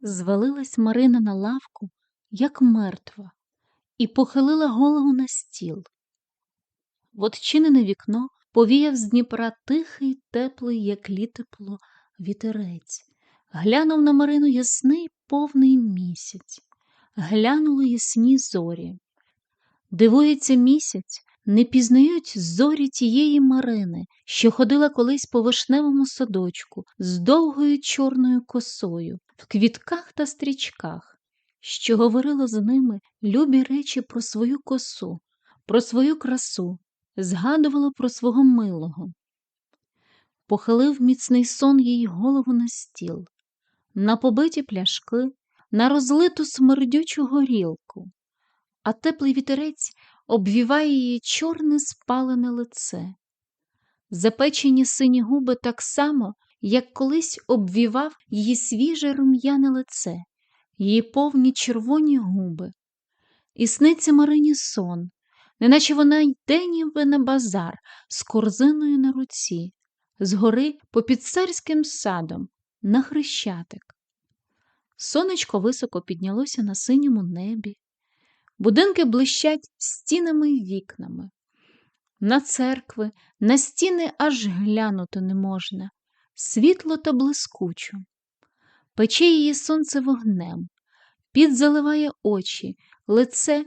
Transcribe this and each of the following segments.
Звалилась Марина на лавку, як мертва, і похилила голову на стіл. В отчинене вікно повіяв з Дніпра тихий, теплий, як літепло, вітерець. Глянув на Марину ясний повний місяць, глянули ясні зорі. Дивується місяць, не пізнають зорі тієї Марини, що ходила колись по вишневому садочку з довгою чорною косою, в квітках та стрічках, що говорила з ними любі речі про свою косу, про свою красу, згадувала про свого милого. Похилив міцний сон їй голову на стіл, на побиті пляшки, на розлиту смердючу горілку, а теплий вітерець обвіває її чорне спалене лице. Запечені сині губи так само, як колись обвівав її свіже рум'яне лице, її повні червоні губи. І сниться Марині сон, неначе вона йде ніби на базар з корзиною на руці, згори попід царським садом, на хрещатик. Сонечко високо піднялося на синьому небі, будинки блищать стінами й вікнами. На церкви, на стіни аж глянути не можна, світло та блискучо. Пече її сонце вогнем, під заливає очі, лице,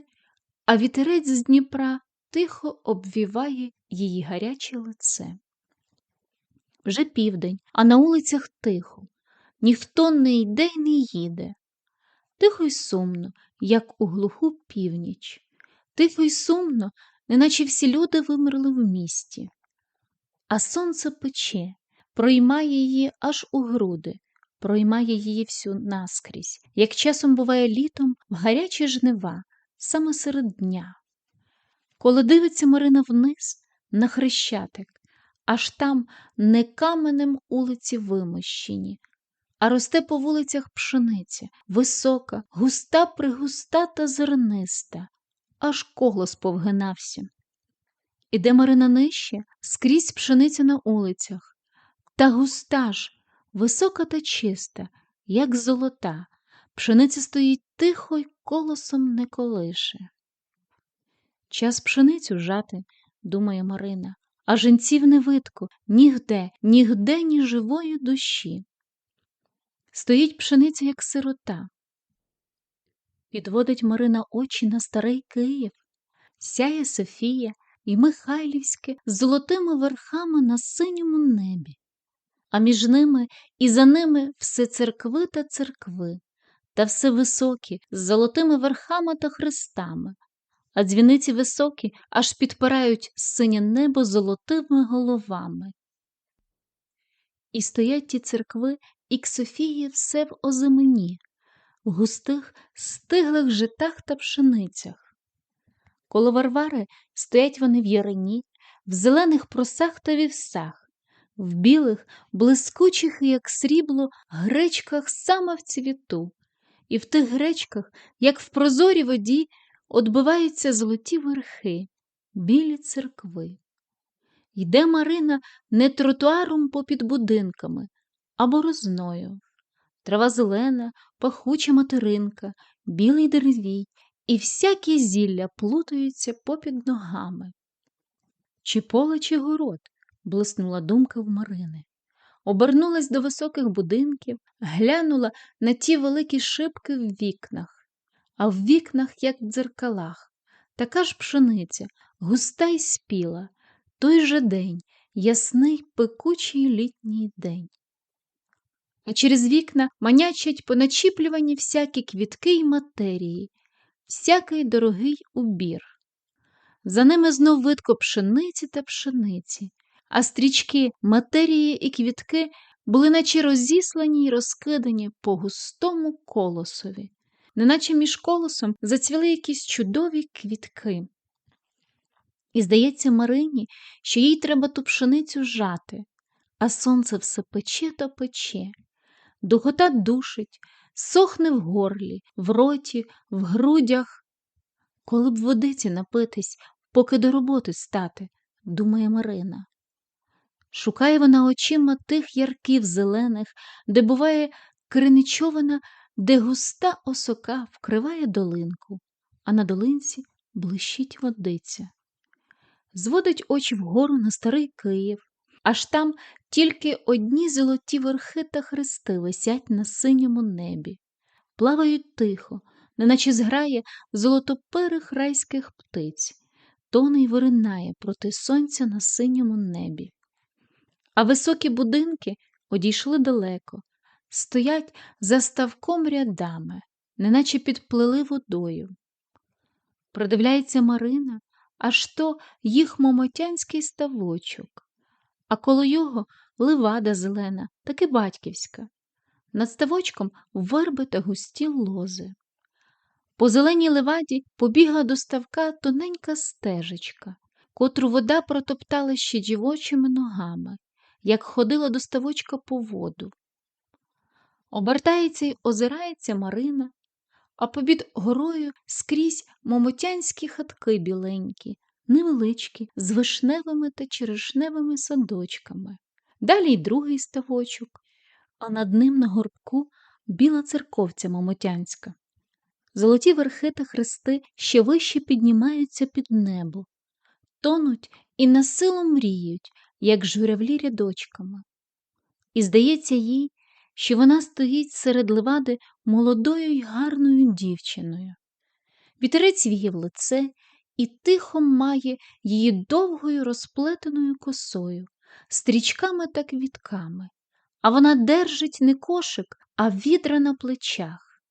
а вітерець з Дніпра тихо обвіває її гаряче лице. Вже південь, а на вулицях тихо, ніхто не йде й не їде. Тихо й сумно, як у глуху північ, тихо й сумно, неначе всі люди вимерли в місті. А сонце пече, проймає її аж у груди, проймає її всю наскрізь, як часом буває літом в гарячі жнива, саме серед дня. Коли дивиться Марина вниз на хрещатик, аж там не каменем улиці вимощені, а росте по вулицях пшениця, висока, густа пригуста та зерниста, аж колос повгинався. Іде Марина нижче, скрізь пшениця на улицях, та густа ж, висока та чиста, як золота, пшениця стоїть тихо й колосом не колише. Час пшеницю жати, думає Марина, а жінців не видко, нігде, нігде ні живої душі. Стоїть пшениця, як сирота. Підводить Марина очі на старий Київ, сяє Софія і Михайлівське з золотими верхами на синьому небі, а між ними і за ними все церкви та церкви, та все високі з золотими верхами та хрестами, а дзвіниці високі аж підпирають синє небо золотими головами. І стоять ті церкви і к Софії все в озимені, в густих, стиглих житах та пшеницях. Коло Варвари стоять вони в ярині, в зелених просах та вівсах, в білих, блискучих, як срібло, гречках саме в цвіту, і в тих гречках, як в прозорій воді, отбиваються золоті верхи, білі церкви. Йде Марина не тротуаром попід будинками, а борозною. Трава зелена, пахуча материнка, білий деревій, і всякі зілля плутаються попід ногами. Чи поле, чи город? Блиснула думка в Марини. Обернулась до високих будинків, глянула на ті великі шибки в вікнах, а в вікнах, як в дзеркалах, така ж пшениця, густа й спіла, той же день, ясний пекучий літній день а через вікна манячать поначіплювані всякі квітки й матерії, всякий дорогий убір. За ними знов видко пшениці та пшениці, а стрічки, матерії і квітки були наче розіслані й розкидані по густому колосові, неначе між колосом зацвіли якісь чудові квітки. І здається Марині, що їй треба ту пшеницю жати, а сонце все пече та пече, Духота душить, сохне в горлі, в роті, в грудях. Коли б водиці напитись, поки до роботи стати, думає Марина. Шукає вона очима тих ярків зелених, де буває криничована де густа осока вкриває долинку, а на долинці блищить водиця. Зводить очі вгору на старий Київ, аж там тільки одні золоті верхи та хрести висять на синьому небі, плавають тихо, неначе зграє золотоперих райських птиць, тоне виринає проти сонця на синьому небі. А високі будинки одійшли далеко, стоять за ставком рядами, неначе підплили водою. Придивляється Марина, аж то їх момотянський ставочок, а коло його ливада зелена, таки батьківська. Над ставочком верби та густі лози. По зеленій леваді побігла до ставка тоненька стежечка, котру вода протоптала ще дівочими ногами, як ходила до ставочка по воду. Обертається й озирається Марина, а побід горою скрізь момотянські хатки біленькі, невеличкі, з вишневими та черешневими садочками. Далі й другий ставочок, а над ним на горбку біла церковця момотянська. Золоті верхи та хрести ще вище піднімаються під небо, тонуть і насилу мріють, як журавлі рядочками. І здається їй, що вона стоїть серед левади молодою й гарною дівчиною. Вітерець віє в лице і тихо має її довгою розплетеною косою, стрічками та квітками, а вона держить не кошик, а відра на плечах.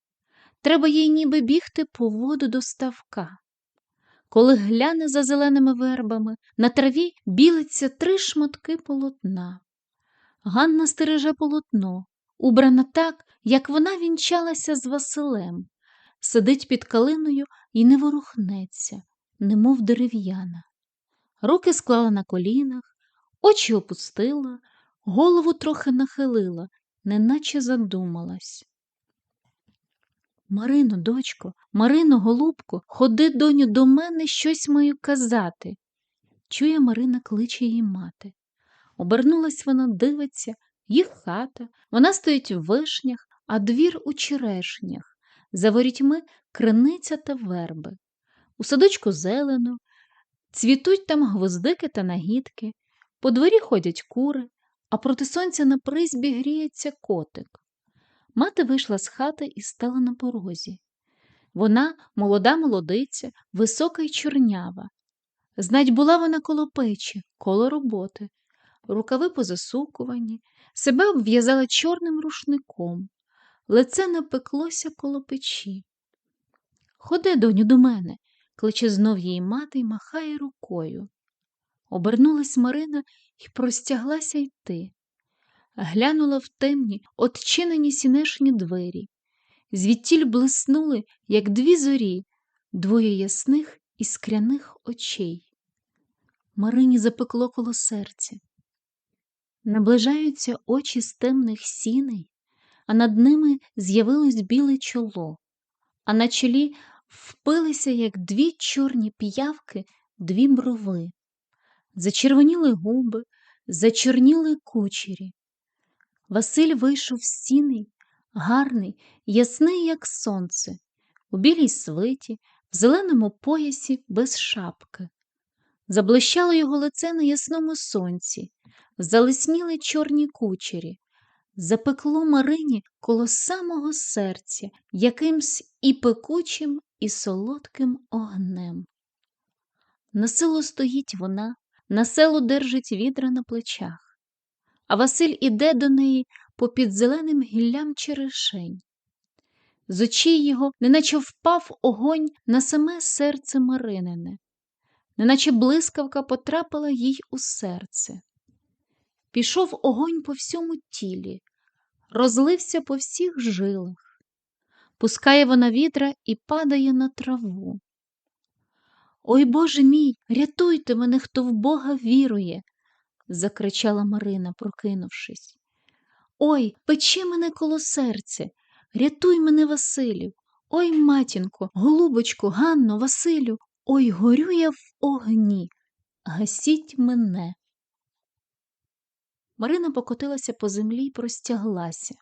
Треба їй ніби бігти по воду до ставка. Коли гляне за зеленими вербами, на траві білиться три шматки полотна. Ганна стереже полотно, убрана так, як вона вінчалася з Василем, сидить під калиною і не ворухнеться, немов дерев'яна. Руки склала на колінах, очі опустила, голову трохи нахилила, неначе задумалась. Марино, дочко, Марино, голубко, ходи, доню, до мене щось маю казати. Чує Марина кличе її мати. Обернулась вона, дивиться, їх хата, вона стоїть в вишнях, а двір у черешнях, за ворітьми криниця та верби. У садочку зелено, цвітуть там гвоздики та нагідки, по дворі ходять кури, а проти сонця на призбі гріється котик. Мати вийшла з хати і стала на порозі. Вона молода молодиця, висока й чорнява. Знать була вона коло печі, коло роботи, рукави позасукувані, себе обв'язала чорним рушником, лице напеклося коло печі. Ходи, доню, до мене, кличе знов її мати й махає рукою. Обернулась Марина і простяглася йти глянула в темні, отчинені сінешні двері. Звідтіль блиснули, як дві зорі, двоє ясних іскряних очей. Марині запекло коло серця. Наближаються очі з темних сіней, а над ними з'явилось біле чоло, а на чолі впилися, як дві чорні п'явки, дві брови. Зачервоніли губи, зачорніли кучері. Василь вийшов з сіней, гарний, ясний, як сонце, у білій свиті, в зеленому поясі без шапки. Заблищало його лице на ясному сонці, залисніли чорні кучері, запекло Марині коло самого серця якимсь і пекучим, і солодким огнем. На село стоїть вона, на село держить відра на плечах а Василь іде до неї попід зеленим гіллям черешень. З очей його неначе впав огонь на саме серце Маринине, неначе блискавка потрапила їй у серце. Пішов огонь по всьому тілі, розлився по всіх жилах, пускає вона вітра і падає на траву. Ой Боже мій, рятуйте мене, хто в Бога вірує, закричала Марина, прокинувшись. Ой, печи мене коло серця, рятуй мене, Василю. Ой, матінко, голубочку, Ганно, Василю, ой, горю я в огні. Гасіть мене. Марина покотилася по землі й простяглася.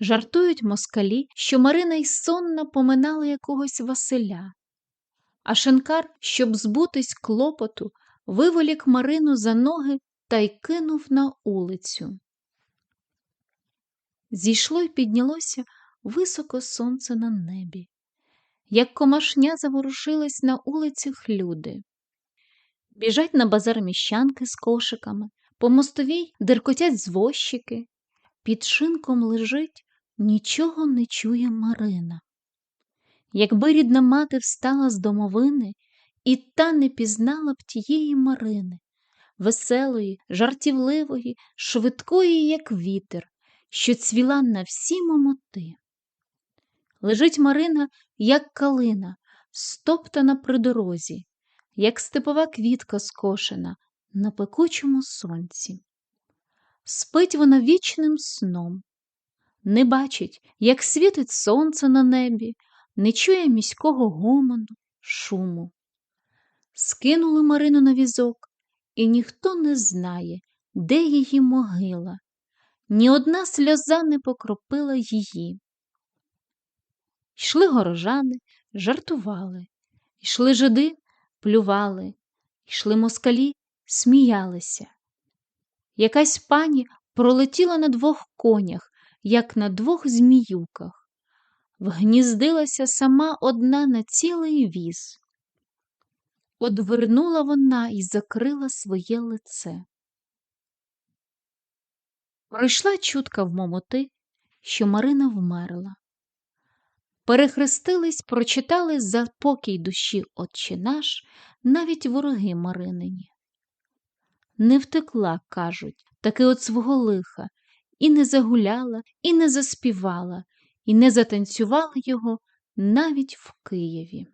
Жартують москалі, що Марина й сонна поминала якогось Василя. А шинкар, щоб збутись клопоту, виволік Марину за ноги та й кинув на улицю. Зійшло й піднялося високо сонце на небі. Як комашня заворушились на улицях люди. Біжать на базар міщанки з кошиками, по мостовій деркотять звозчики. Під шинком лежить, нічого не чує Марина. Якби рідна мати встала з домовини, і та не пізнала б тієї Марини, веселої, жартівливої, швидкої, як вітер, що цвіла на всі момоти. Лежить Марина, як калина, стоптана при дорозі, як степова квітка скошена на пекучому сонці. Спить вона вічним сном, не бачить, як світить сонце на небі, не чує міського гомону, шуму. Скинули Марину на візок, і ніхто не знає, де її могила. Ні одна сльоза не покропила її. Йшли горожани, жартували, йшли жиди, плювали, йшли москалі, сміялися. Якась пані пролетіла на двох конях, як на двох зміюках, вгніздилася сама одна на цілий віз. Одвернула вона і закрила своє лице. Пройшла чутка в момоти, що Марина вмерла. Перехрестились, прочитали за покій душі Отче наш навіть вороги Маринині. Не втекла, кажуть, таки от свого лиха, і не загуляла, і не заспівала, і не затанцювала його навіть в Києві.